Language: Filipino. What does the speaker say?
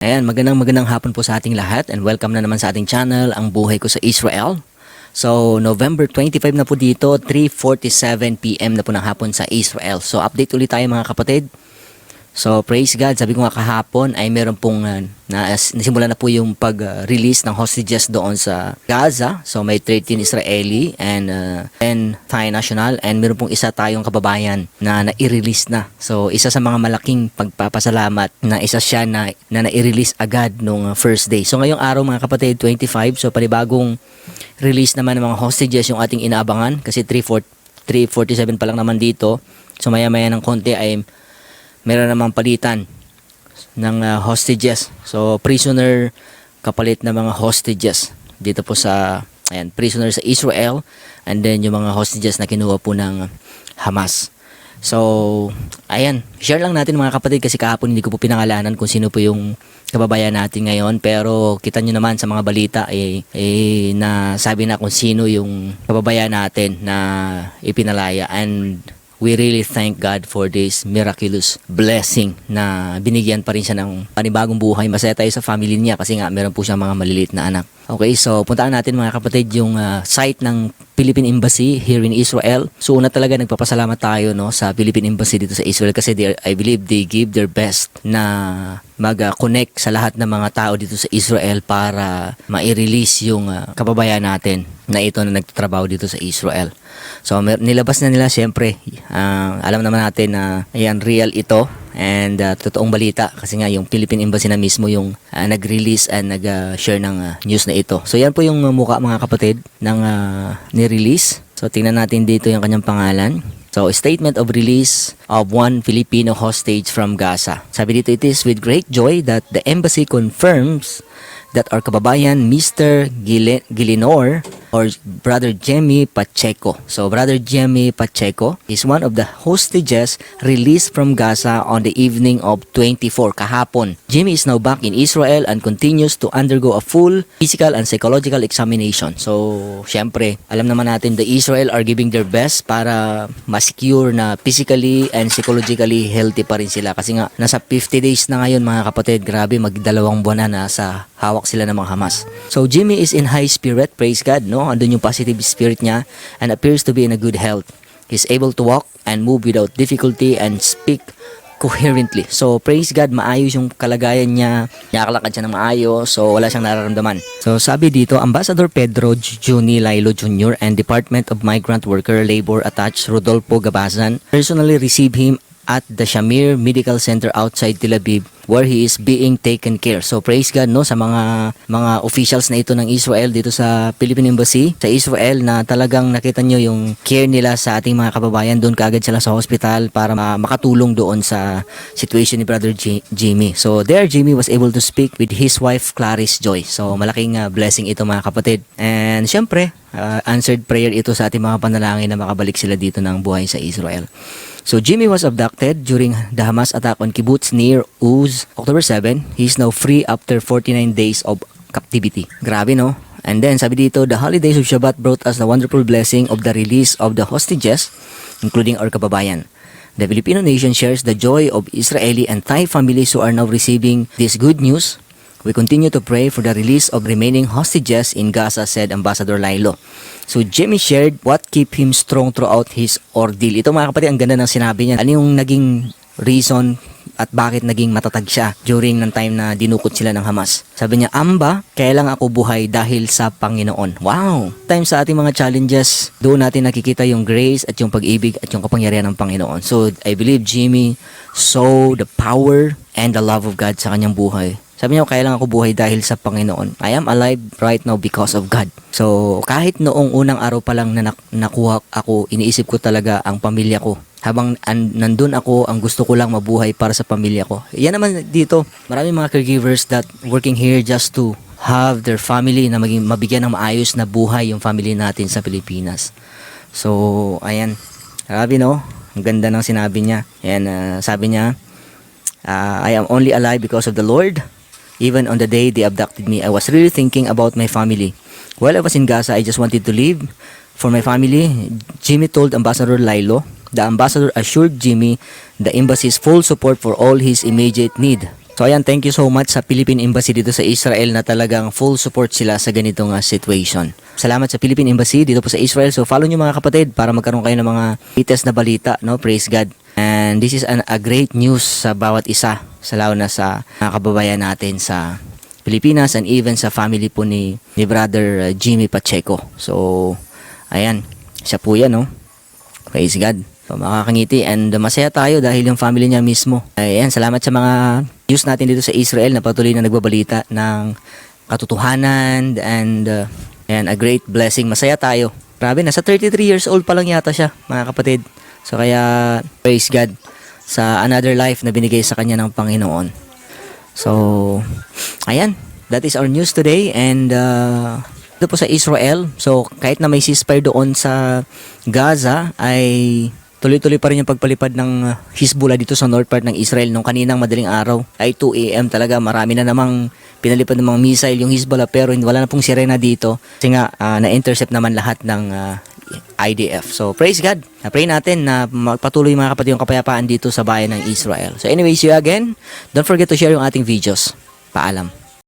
Ayan, magandang magandang hapon po sa ating lahat and welcome na naman sa ating channel, Ang Buhay Ko sa Israel. So, November 25 na po dito, 3.47pm na po ng hapon sa Israel. So, update ulit tayo mga kapatid. So, praise God. Sabi ko nga kahapon ay meron pong uh, na, nasimula na po yung pag-release ng hostages doon sa Gaza. So, may 13 Israeli and uh, 10 Thai national and meron pong isa tayong kababayan na na-release na. So, isa sa mga malaking pagpapasalamat na isa siya na, na na-release agad nung uh, first day. So, ngayong araw mga kapatid, 25. So, panibagong release naman ng mga hostages yung ating inaabangan kasi 3.4 3.47 pa lang naman dito. So, maya-maya ng konti ay meron namang palitan ng uh, hostages. So, prisoner kapalit na mga hostages dito po sa ayan, prisoner sa Israel and then yung mga hostages na kinuha po ng Hamas. So, ayan, share lang natin mga kapatid kasi kahapon hindi ko po pinangalanan kung sino po yung kababayan natin ngayon pero kita nyo naman sa mga balita eh, eh na sabi na kung sino yung kababayan natin na ipinalaya and we really thank God for this miraculous blessing na binigyan pa rin siya ng panibagong buhay. Masaya tayo sa family niya kasi nga meron po siyang mga maliliit na anak. Okay, so puntaan natin mga kapatid yung uh, site ng Philippine Embassy here in Israel. So una talaga nagpapasalamat tayo no sa Philippine Embassy dito sa Israel kasi they, I believe they give their best na mag-connect sa lahat ng mga tao dito sa Israel para ma-release yung uh, kababayan natin na ito na nagtatrabaho dito sa Israel. So nilabas na nila syempre. Uh, alam naman natin na ayan real ito and uh, totoong balita kasi nga yung Philippine Embassy na mismo yung uh, nag-release and nag-share ng uh, news na ito. So yan po yung uh, mukha mga kapatid ng uh, ni-release. So tingnan natin dito yung kanyang pangalan. So, statement of release of one Filipino hostage from Gaza. Sabi dito, it is with great joy that the embassy confirms that our kababayan Mr. Gilinor or Brother Jemmy Pacheco. So Brother Jemmy Pacheco is one of the hostages released from Gaza on the evening of 24 kahapon. Jimmy is now back in Israel and continues to undergo a full physical and psychological examination. So syempre, alam naman natin the Israel are giving their best para ma-secure na physically and psychologically healthy pa rin sila kasi nga nasa 50 days na ngayon mga kapatid, grabe magdalawang buwan na nasa hawak sila ng mga Hamas. So Jimmy is in high spirit, praise God, no? Andun yung positive spirit niya and appears to be in a good health. He's able to walk and move without difficulty and speak coherently. So, praise God, maayos yung kalagayan niya. Nakakalakad siya ng maayos, so wala siyang nararamdaman. So, sabi dito, Ambassador Pedro Juni Lailo Jr. and Department of Migrant Worker Labor attached Rodolfo Gabazan personally received him at the Shamir Medical Center outside Tel Aviv where he is being taken care. So praise God no sa mga mga officials na ito ng Israel dito sa Philippine Embassy sa Israel na talagang nakita nyo yung care nila sa ating mga kababayan doon kaagad sila sa hospital para ma- makatulong doon sa situation ni Brother J- Jimmy. So there Jimmy was able to speak with his wife Clarice Joy. So malaking uh, blessing ito mga kapatid. And syempre uh, answered prayer ito sa ating mga panalangin na makabalik sila dito ng buhay sa Israel. So Jimmy was abducted during the Hamas attack on kibbutz near Uz October 7. He is now free after 49 days of captivity. Grabe no? And then sabi dito, the holidays of Shabbat brought us the wonderful blessing of the release of the hostages, including our kababayan. The Filipino nation shares the joy of Israeli and Thai families who are now receiving this good news. We continue to pray for the release of remaining hostages in Gaza, said Ambassador Lailo. So Jimmy shared what keep him strong throughout his ordeal. Ito mga kapatid, ang ganda ng sinabi niya. Ano yung naging reason at bakit naging matatag siya during ng time na dinukot sila ng Hamas. Sabi niya, Amba, kaya lang ako buhay dahil sa Panginoon. Wow! Time sa ating mga challenges, doon natin nakikita yung grace at yung pag-ibig at yung kapangyarihan ng Panginoon. So, I believe Jimmy saw the power and the love of God sa kanyang buhay. Sabi niya, kaya lang ako buhay dahil sa Panginoon. I am alive right now because of God. So, kahit noong unang araw pa lang na nak- nakuha ako, iniisip ko talaga ang pamilya ko. Habang an- nandun ako, ang gusto ko lang mabuhay para sa pamilya ko. Yan naman dito, maraming mga caregivers that working here just to have their family na maging mabigyan ng maayos na buhay yung family natin sa Pilipinas. So, ayan. Grabe no? Ang ganda ng sinabi niya. Ayan, ah, sabi niya, ah, I am only alive because of the Lord. Even on the day they abducted me, I was really thinking about my family. While I was in Gaza, I just wanted to live for my family. Jimmy told Ambassador Lilo. The ambassador assured Jimmy the embassy's full support for all his immediate need. So ayan, thank you so much sa Philippine Embassy dito sa Israel na talagang full support sila sa ganitong situation. Salamat sa Philippine Embassy dito po sa Israel. So follow nyo mga kapatid para magkaroon kayo ng mga latest na balita, no? Praise God. And this is an, a great news sa bawat isa, sa lalo na sa mga kababayan natin sa Pilipinas and even sa family po ni, ni brother uh, Jimmy Pacheco. So, ayan, siya po yan, no? Praise God. So, makakangiti and masaya tayo dahil yung family niya mismo. Ayan, salamat sa mga news natin dito sa Israel na patuloy na nagbabalita ng katotohanan and uh, ayan, a great blessing. Masaya tayo. Grabe, nasa 33 years old pa lang yata siya, mga kapatid. So kaya praise God sa another life na binigay sa kanya ng Panginoon. So, ayan, that is our news today and uh, dito po sa Israel, so kahit na may ceasefire doon sa Gaza ay tuloy-tuloy pa rin yung pagpalipad ng Hezbollah dito sa north part ng Israel nung kaninang madaling araw ay 2 a.m. talaga marami na namang pinalipad ng mga missile yung Hezbollah pero wala na pong sirena dito kasi nga uh, na-intercept naman lahat ng uh, IDF. So praise God. Na-pray natin na magpatuloy mga kapatid yung kapayapaan dito sa bayan ng Israel. So anyway, see you again. Don't forget to share yung ating videos. Paalam.